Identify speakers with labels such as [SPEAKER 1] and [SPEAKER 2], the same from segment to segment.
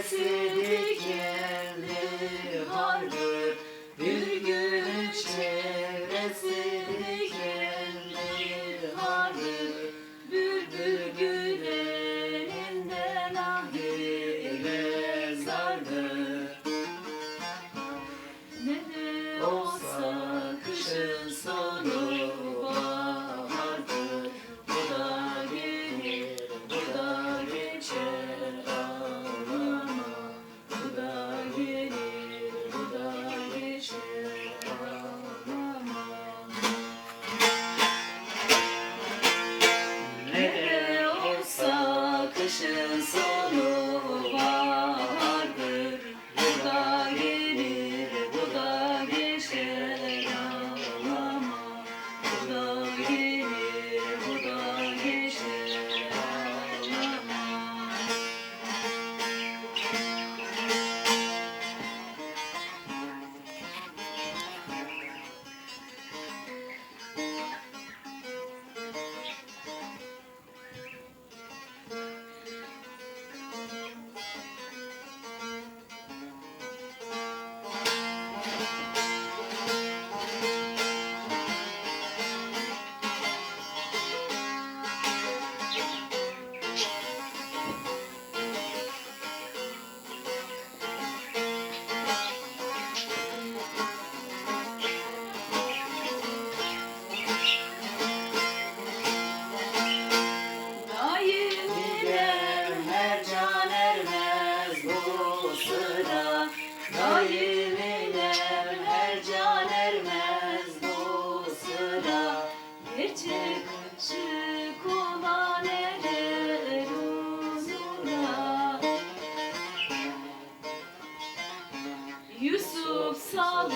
[SPEAKER 1] Sesi dikenli hardır Bir gülün çevresi dikenli hardır Bülbül güleninden ah ile zardır. Ne de olsa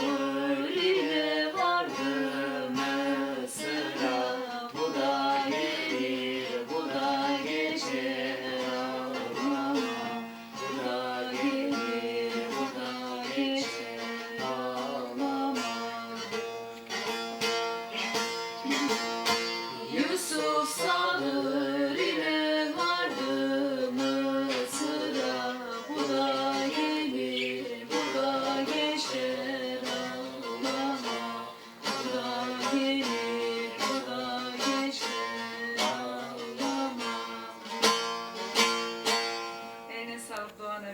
[SPEAKER 1] you.